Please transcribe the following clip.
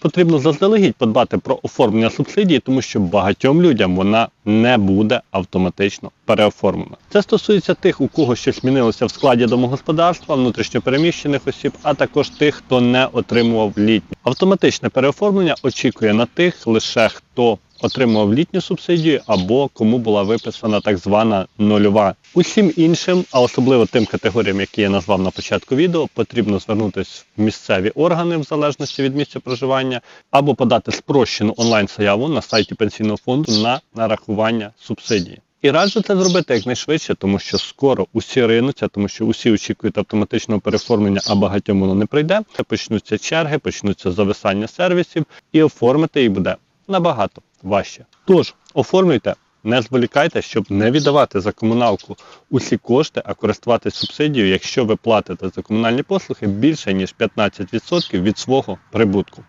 Потрібно заздалегідь подбати про оформлення субсидії, тому що багатьом людям вона не буде автоматично переоформлена. Це стосується тих, у кого щось змінилося в складі домогосподарства, внутрішньопереміщених осіб, а також тих, хто не отримував літню. Автоматичне переоформлення очікує на тих лише хто отримував літню субсидію або кому була виписана так звана нульова. Усім іншим, а особливо тим категоріям, які я назвав на початку відео, потрібно звернутися в місцеві органи в залежності від місця проживання, або подати спрощену онлайн-заяву на сайті пенсійного фонду на нарахування субсидії. І раджу це зробити якнайшвидше, тому що скоро усі ринуться, тому що усі очікують автоматичного переоформлення, а багатьом воно не прийде. Почнуться черги, почнуться зависання сервісів, і оформити їх буде набагато важче. Тож оформлюйте, не зволікайте, щоб не віддавати за комуналку усі кошти, а користуватися субсидією, якщо ви платите за комунальні послуги більше ніж 15% від свого прибутку.